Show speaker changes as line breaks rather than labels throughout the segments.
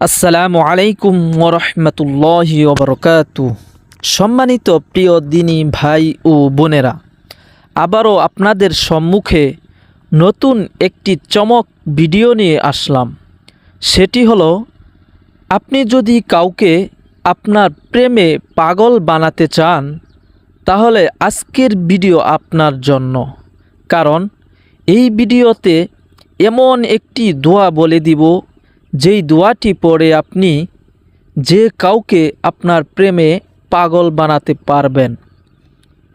আসসালামু আলাইকুম ওরহমতুল্লাহি ওবরকাতু সম্মানিত প্রিয় দিনী ভাই ও বোনেরা, আবারও আপনাদের সম্মুখে নতুন একটি চমক ভিডিও নিয়ে আসলাম। সেটি হলো, আপনি যদি কাউকে আপনার প্রেমে পাগল বানাতে চান, তাহলে আজকের ভিডিও আপনার জন্য। কারণ, এই ভিডিওতে এমন একটি দোয়া বলে দিব যেই দোয়াটি পড়ে আপনি, যে কাউকে আপনার প্রেমে পাগল বানাতে পারবেন।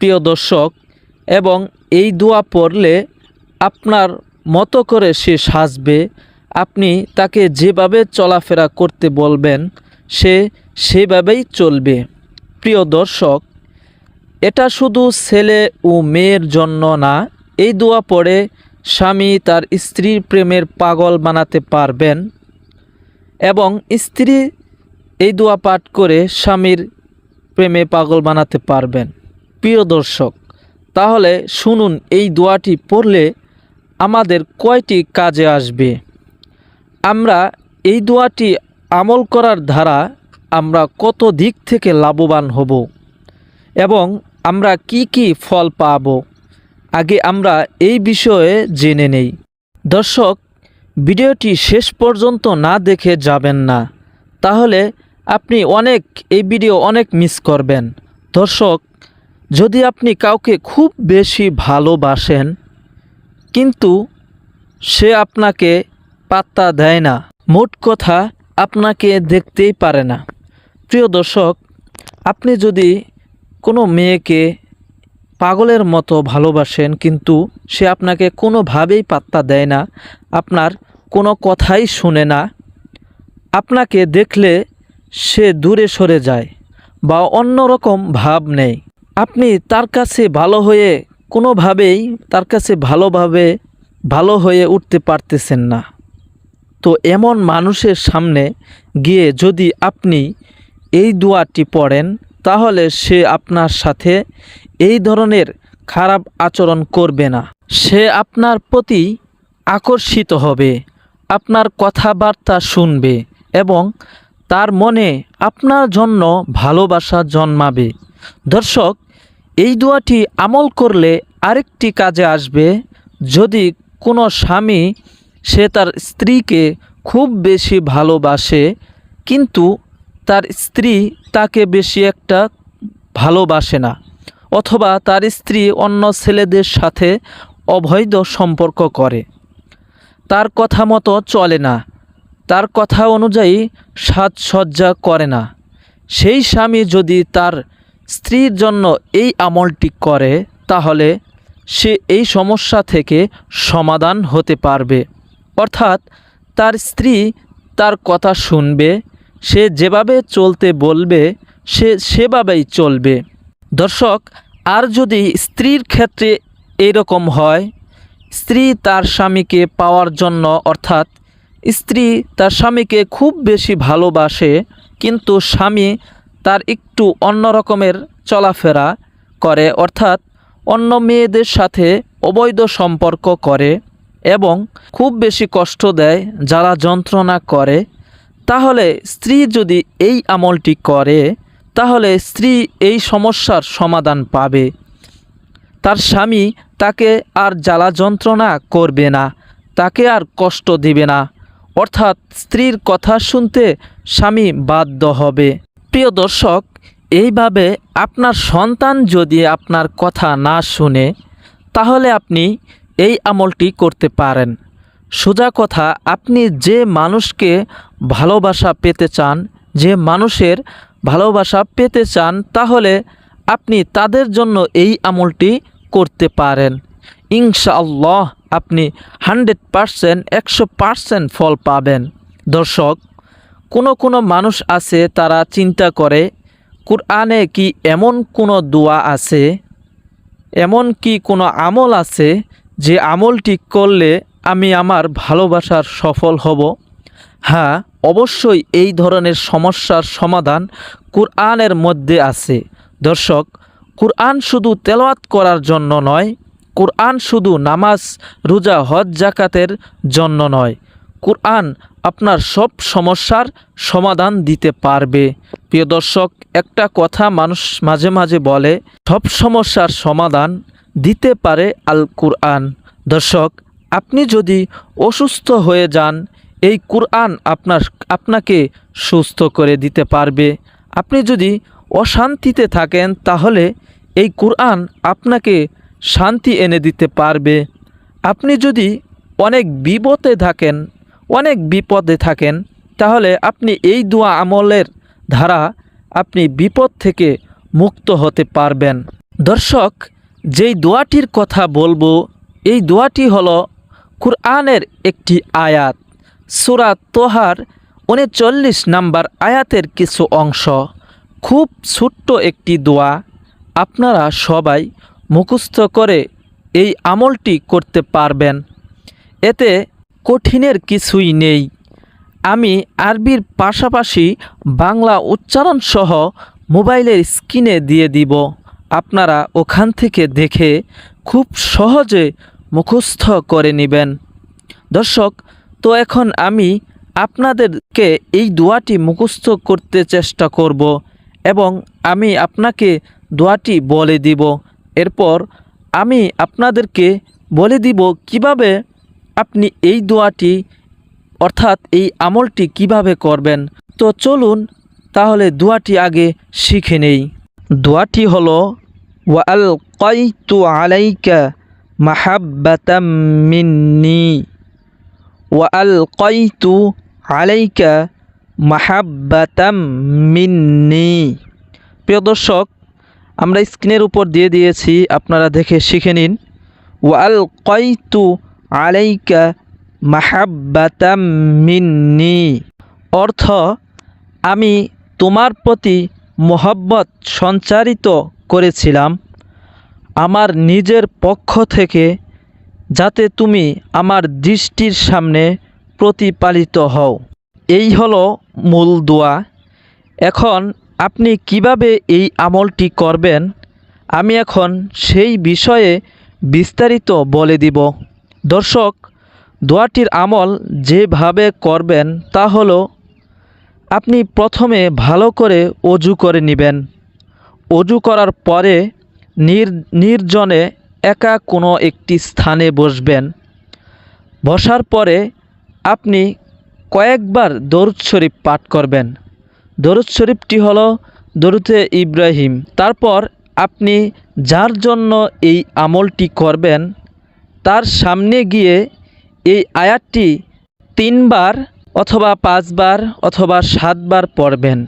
প্রিয় দর্শক, এবং এই দোয়া পড়লে আপনার মতো করে সে সাজবে, আপনি তাকে যেভাবে চলাফেরা করতে বলবেন, সে সেভাবেই চলবে। প্রিয় দর্শক, এটা শুধু ছেলে ও মেয়ের জন্য না, এই দোয়া পড়ে স্বামী তার স্ত্রীর প্রেমের পাগল বানাতে পারবেন এবং স্ত্রী এই দোয়া পাঠ করে স্বামীর প্রেমে পাগল বানাতে পারবেন। প্রিয় দর্শক, তাহলে শুনুন এই দোয়াটি পড়লে আমাদের কয়টি কাজে আসবে। আমরা এই দোয়াটি আমল করার ধারা আমরা কত দিক থেকে লাভবান হব এবং আমরা কি কি ফল পাব, আগে আমরা এই বিষয়ে জেনে নেই। দর্শক ভিডিওটি শেষ পর্যন্ত না দেখে যাবেন না। তাহলে আপনি অনেক, এই ভিডিও অনেক মিস করবেন। দর্শক, যদি আপনি কাউকে খুব বেশি ভালোবাসেন, কিন্তু সে আপনাকে পাত্তা দেয় না, মোট কথা আপনাকে দেখতেই পারে না। প্রিয় দর্শক, আপনি যদি কোনো মেয়েকে পাগলের মতো ভালোবাসেন, কিন্তু সে আপনাকে কোনোভাবেই পাত্তা দেয় না আপনার কোনো কথাই শুনে না। আপনাকে দেখলে সে দূরে সরে যায় বা অন্যরকম ভাব নেই। আপনি তার কাছে ভালো হয়ে কোনোভাবেই তার কাছে ভালোভাবে ভালো হয়ে উঠতে পারতেছেন না। তো এমন মানুষের সামনে গিয়ে যদি আপনি এই দোয়াটি পড়েন, তাহলে সে আপনার সাথে এই ধরনের খারাপ আচরণ করবে না। সে আপনার প্রতি আকর্ষিত হবে, আপনার কথাবার্তা শুনবে এবং তার মনে আপনার জন্য ভালোবাসা জন্মাবে। দর্শক, এই দোয়াটি আমল করলে আরেকটি কাজে আসবে, যদি কোনো স্বামী সে তার স্ত্রীকে খুব বেশি ভালোবাসে, কিন্তু তার স্ত্রী তাকে বেশি একটা ভালোবাসে না, অথবা তার স্ত্রী অন্য ছেলেদের সাথে অবৈধ সম্পর্ক করে। তার কথা মতো চলে না। তার কথা অনুযায়ী সাজসজ্জা করে না। সেই স্বামী যদি তার স্ত্রীর জন্য এই আমলটি করে, তাহলে সে এই সমস্যা থেকে সমাধান হতে পারবে। অর্থাৎ তার স্ত্রী তার কথা শুনবে, সে যেভাবে চলতে বলবে, সে সেভাবেই চলবে। দর্শক, আর যদি স্ত্রীর ক্ষেত্রে এইরকম হয় স্ত্রী তার স্বামীকে পাওয়ার জন্য, অর্থাৎ স্ত্রী তার স্বামীকে খুব বেশি ভালোবাসে, কিন্তু স্বামী তার একটু অন্য রকমের চলাফেরা করে, অর্থাৎ অন্য মেয়েদের সাথে অবৈধ সম্পর্ক করে এবং খুব বেশি কষ্ট দেয় যারা যন্ত্রণা করে। তাহলে স্ত্রী যদি এই আমলটি করে, তাহলে স্ত্রী এই সমস্যার সমাধান পাবে। তার স্বামী তাকে আর জ্বালা যন্ত্রণা করবে না, তাকে আর কষ্ট দিবে না। অর্থাৎ স্ত্রীর কথা শুনতে স্বামী বাধ্য হবে। প্রিয় দর্শক, এইভাবে আপনার সন্তান যদি আপনার কথা না শুনে, তাহলে আপনি এই আমলটি করতে পারেন। সোজা কথা, আপনি যে মানুষকে ভালোবাসা পেতে চান, যে মানুষের ভালোবাসা পেতে চান, তাহলে আপনি তাদের জন্য এই আমলটি করতে পারেন। ইনশাআল্লাহ আপনি হান্ড্রেড পারসেন্ট, একশো পারসেন্ট ফল পাবেন। দর্শক, কোনো কোনো মানুষ আছে তারা চিন্তা করে, কোরআনে কি এমন কোনো দোয়া আছে? এমন কি কোনো আমল আছে যে আমলটি করলে আমি আমার ভালোবাসার সফল হব? হ্যাঁ অবশ্যই এই ধরনের সমস্যার সমাধান কোরআনের মধ্যে আছে। দর্শক কোরআন শুধু তেলাওয়াত করার জন্য নয়, কোরআন শুধু নামাজ, রোজা, হজ জাকাতের জন্য নয়। কোরআন আপনার সব সমস্যার সমাধান দিতে পারবে। প্রিয় দর্শক, একটা কথা মানুষ মাঝে মাঝে বলে, সব সমস্যার সমাধান দিতে পারে আল কোরআন দর্শক, আপনি যদি অসুস্থ হয়ে যান, এই কোরআন আপনার, আপনাকে সুস্থ করে দিতে পারবে। আপনি যদি অশান্তিতে থাকেন, তাহলে এই কোরআন আপনাকে শান্তি এনে দিতে পারবে। আপনি যদি অনেক বিপদে থাকেন, অনেক বিপদে থাকেন, তাহলে আপনি এই দোয়া আমলের ধারা আপনি বিপদ থেকে মুক্ত হতে পারবেন। দর্শক, যেই দোয়াটির কথা বলব, এই দোয়াটি হল কুরআনের একটি আয়াত। সুরা তোহার উনচল্লিশ নাম্বার আয়াতের কিছু অংশ। খুব ছোট্ট একটি দোয়া আপনারা সবাই মুখস্থ করে এই আমলটি করতে পারবেন। এতে কঠিনের কিছুই নেই। আমি আরবির পাশাপাশি বাংলা উচ্চারণ সহ মোবাইলের স্ক্রিনে দিয়ে দিব। আপনারা ওখান থেকে দেখে খুব সহজে মুখস্থ করে নেবেন। দর্শক, তো এখন আমি আপনাদেরকে এই দোয়াটি মুখস্থ করতে চেষ্টা করব। এবং আমি আপনাকে দোয়াটি বলে দিব। এরপর আমি আপনাদেরকে বলে দিব কীভাবে আপনি এই দোয়াটি, অর্থাৎ এই আমলটি কীভাবে করবেন। তো চলুন তাহলে দোয়াটি আগে শিখে নেই। দোয়াটি হলো, ওয়াল কয়তু আলাইকা মাহাব্বাতাম মিন্নি। ওয়াল কয়তু আলাইকা মাহাব্বাতাম মিন্নি। প্রিয় দর্শক, আমরা স্ক্রিনের উপর দিয়ে দিয়েছি, আপনারা দেখে শিখে নিন। ওয়াল কয়তু আলাইকা মাহাব্বাতাম মিন্নি। অর্থ, আমি তোমার প্রতি মোহব্বত সঞ্চারিত করেছিলাম। আমার নিজের পক্ষ থেকে যাতে তুমি আমার দৃষ্টির সামনে প্রতিপালিত হও। এই হলো মূল দোয়া। এখন আপনি কীভাবে এই আমলটি করবেন? আমি এখন সেই বিষয়ে বিস্তারিত বলে দিব। দর্শক, দোয়াটির আমল যেভাবে করবেন তা হলো, আপনি প্রথমে ভালো করে অজু করে নেবেন। অজু করার পরে নির, নির্জনে একা কোনো একটি স্থানে বসবেন। বসার পরে আপনি কয়েকবার দরুদ শরীফ পাঠ করবেন। দরুদ শরীফটি হল দরুদে ইব্রাহিম। তারপর আপনি যার জন্য এই আমলটি করবেন, তার সামনে গিয়ে এই আয়াতটি তিনবার অথবা পাঁচবার অথবা সাতবার পড়বেন।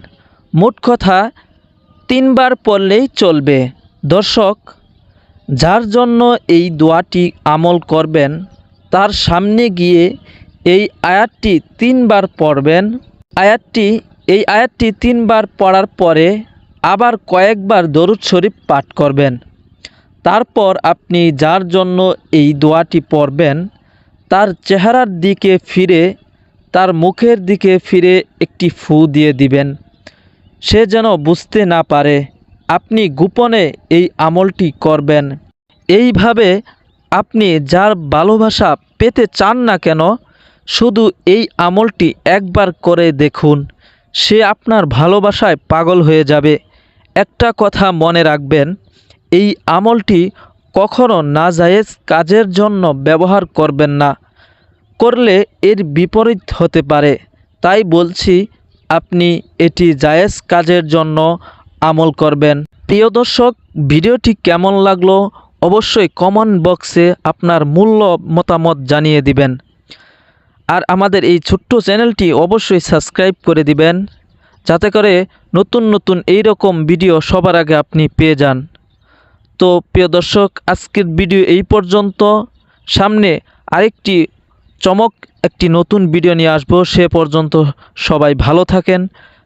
মোট কথা তিনবার পড়লেই চলবে। দর্শক, যার জন্য এই দোয়াটি আমল করবেন, তার সামনে গিয়ে এই আয়াতটি তিনবার পড়বেন। আয়াতটি, এই আয়াতটি তিনবার পড়ার পরে আবার কয়েকবার দরুদ শরীফ পাঠ করবেন। তারপর আপনি যার জন্য এই দোয়াটি পড়বেন, তার চেহারার দিকে ফিরে, তার মুখের দিকে ফিরে একটি ফু দিয়ে দিবেন। সে যেন বুঝতে না পারে, আপনি গোপনে এই আমলটি করবেন। এইভাবে আপনি যার ভালোবাসা পেতে চান না কেন শুধু এই আমলটি একবার করে দেখুন, সে আপনার ভালোবাসায় পাগল হয়ে যাবে। একটা কথা মনে রাখবেন, এই আমলটি কখনো না নাজায়েজ কাজের জন্য ব্যবহার করবেন না। করলে এর বিপরীত হতে পারে। তাই বলছি, আপনি এটি জায়েজ কাজের জন্য আমল করবেন। প্রিয় দর্শক, ভিডিওটি কেমন লাগল? অবশ্যই কমেন্ট বক্সে আপনার মূল্য মতামত জানিয়ে দিবেন। আর আমাদের এই ছোট্ট চ্যানেলটি অবশ্যই সাবস্ক্রাইব করে দিবেন, যাতে করে নতুন নতুন এই রকম ভিডিও সবার আগে আপনি পেয়ে যান। তো প্রিয় দর্শক, আজকের ভিডিও এই পর্যন্ত। সামনে আরেকটি চমক, একটি নতুন ভিডিও নিয়ে আসব। সে পর্যন্ত সবাই ভালো থাকেন,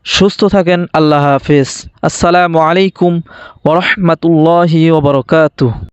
সুস্থ থাকেন। আল্লাহ হাফেজ। আসসালামু আলাইকুম ওরহমতুল্লাহি ওবরকাতু